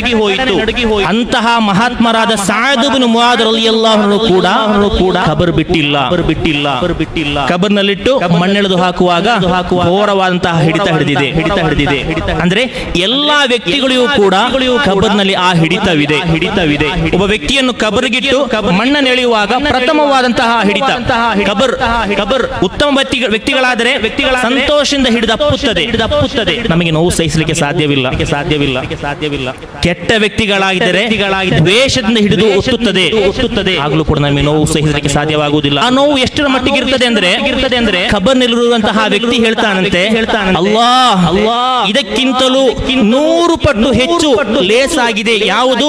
ನಡುಗಿ ಹೋಯಿತು. ಅಂತಹ ಮಹಾತ್ಮರಾದ ಸಾಧುಬಿನ ಮುಆದರಲ್ಲಿ ಎಲ್ಲರೂ ಕೂಡ ಕೂಡ ಖಬರ್ ಬಿಟ್ಟಿಲ್ಲ. ಅವರು ಬಿಟ್ಟಿಲ್ಲ. ಬಿಟ್ಟಿಲ್ಲ. ಕಬರ್ನಲ್ಲಿಟ್ಟು ಮಣ್ಣೆಳೆದು ಹಾಕುವಾಗ ಹಾಕುವ ಘೋರವಾದಂತಹ ಹಿಡಿತ ಹಿಡಿದಿದೆ. ಹಿಡಿತ ಹಿಡಿದಿದೆ. ಅಂದ್ರೆ ಎಲ್ಲಾ ವ್ಯಕ್ತಿಗಳಿಗೂ ಕೂಡ ಕಬರ್ನಲ್ಲಿ ಆ ಹಿಡಿತವಿದೆ. ಹಿಡಿತವಿದೆ. ಒಬ್ಬ ವ್ಯಕ್ತಿಯನ್ನು ಕಬರ್ಗಿಟ್ಟು ಮಣ್ಣನ್ನೆಳೆಯುವಾಗ ಪ್ರಥಮವಾದಂತಹ ಹಿಡಿತ. ಕಬರ್ ಕಬರ್ ಉತ್ತಮ ವ್ಯಕ್ತಿ ವ್ಯಕ್ತಿಗಳಾದರೆ ವ್ಯಕ್ತಿಗಳ ಸಂತೋಷದಿಂದ ಹಿಡಿದಪ್ಪುತ್ತದೆ ಹಿಡಿದಪ್ಪುತ್ತದೆ ನಮಗೆ ನೋವು ಸಹಿಸಲಿಕ್ಕೆ ಸಾಧ್ಯವಿಲ್ಲ. ಸಾಧ್ಯವಿಲ್ಲ. ಸಾಧ್ಯವಿಲ್ಲ ಕೆಟ್ಟ ವ್ಯಕ್ತಿಗಳಾಗಿದ್ದರೆ ದ್ವೇಷದಿಂದ ಹಿಡಿದು ಒತ್ತುತ್ತದೆ. ಒತ್ತುತ್ತದೆ. ಆಗಲೂ ಕೂಡ ನಮಗೆ ನೋವು ಸಹಿಸಲಿಕ್ಕೆ ಸಾಧ್ಯವಾಗುವುದಿಲ್ಲ. ಆ ನೋವು ಎಷ್ಟರ ಮಟ್ಟಿಗೆ ಇರ್ತದೆ ಅಂದ್ರೆ ಇರ್ತದೆ ಅಂದ್ರೆ ಖಬರ್ನಲ್ಲಿರುವಂತಹ ವ್ಯಕ್ತಿ ಹೇಳ್ತಾನಂತೆ ಹೇಳ್ತಾನೆ ಅಲ್ವಾ ಅಲ್ಲಾ ಇದಕ್ಕಿಂತಲೂ ನೂರು ಪಟ್ಟು ಹೆಚ್ಚು ಲೇಸ್ ಆಗಿದೆ ಯಾವುದು?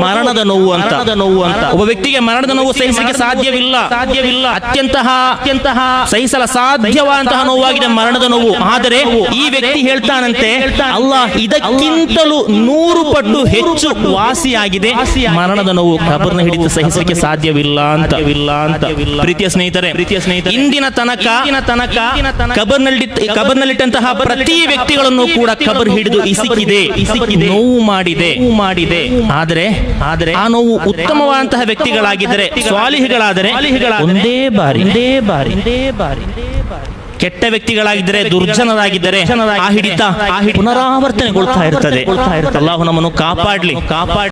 ಮರಣದ ನೋವು ಅಂತ. ನೋವು ಅಂತ. ಒಬ್ಬ ವ್ಯಕ್ತಿಗೆ ಮರಣದ ನೋವು ಸಹಿಸಲಿಕ್ಕೆ ಸಾಧ್ಯವಿಲ್ಲ. ಸಾಧ್ಯವಿಲ್ಲ. ಅತ್ಯಂತ ಅತ್ಯಂತಹ ಸಹಿಸಲ ಸಾಧ್ಯವಾದಂತಹ ನೋವಾಗಿದೆ ಮರಣದ ನೋವು. ಆದರೆ ಈ ವ್ಯಕ್ತಿ ಹೇಳ್ತಾನಂತೆ ಅಲ್ಲ ಇದಕ್ಕಿಂತಲೂ ನೂರು ಪಟ್ಟು ಹೆಚ್ಚು ವಾಸಿಯಾಗಿದೆ. ಮರಣದ ನೋವು ಕಬರ್ನ ಹಿಡಿದು ಸಹಿಸಲಿಕ್ಕೆ ಸಾಧ್ಯವಿಲ್ಲ ಅಂತ. ಇಲ್ಲ ಅಂತ ಪ್ರೀತಿಯ ಸ್ನೇಹಿತರೆ ಪ್ರೀತಿಯ ಸ್ನೇಹಿತರೆ ಇಂದಿನ ತನಕ ತನಕ ಕಬರ್ನಲ್ಲಿ ಕಬರ್ನಲ್ಲಿಟ್ಟಂತಹ ಪ್ರತಿ ವ್ಯಕ್ತಿಗಳನ್ನು ಕೂಡ ಕಬರ್ ಹಿಡಿದು ಇಸಿಕಿದೆ. ಇಸಿಕಿದೆ. ನೋವು ಮಾಡಿದೆ. ಮಾಡಿದೆ. ಆದರೆ ಆದರೆ ಆ ನೋವು ಉತ್ತಮವಾದಂತಹ ವ್ಯಕ್ತಿಗಳಾಗಿದ್ದರೆ ಸ್ವಾಲಿಹಿಗಳಾದರೆ ಒಂದೇ ಬಾರಿ ಒಂದೇ ಬಾರಿ ಒಂದೇ ಬಾರಿ. ಕೆಟ್ಟ ವ್ಯಕ್ತಿಗಳಾಗಿದ್ದರೆ ದುರ್ಜನರಾಗಿದ್ದರೆ ಆ ಹಿಡಿತ ಪುನರಾವರ್ತನೆಗೊಳ್ತಾ ಇರ್ತದೆ. ಅಲ್ಲಾಹು ನಮ್ಮನ್ನು ಕಾಪಾಡ್ಲಿ. ಕಾಪಾಡ್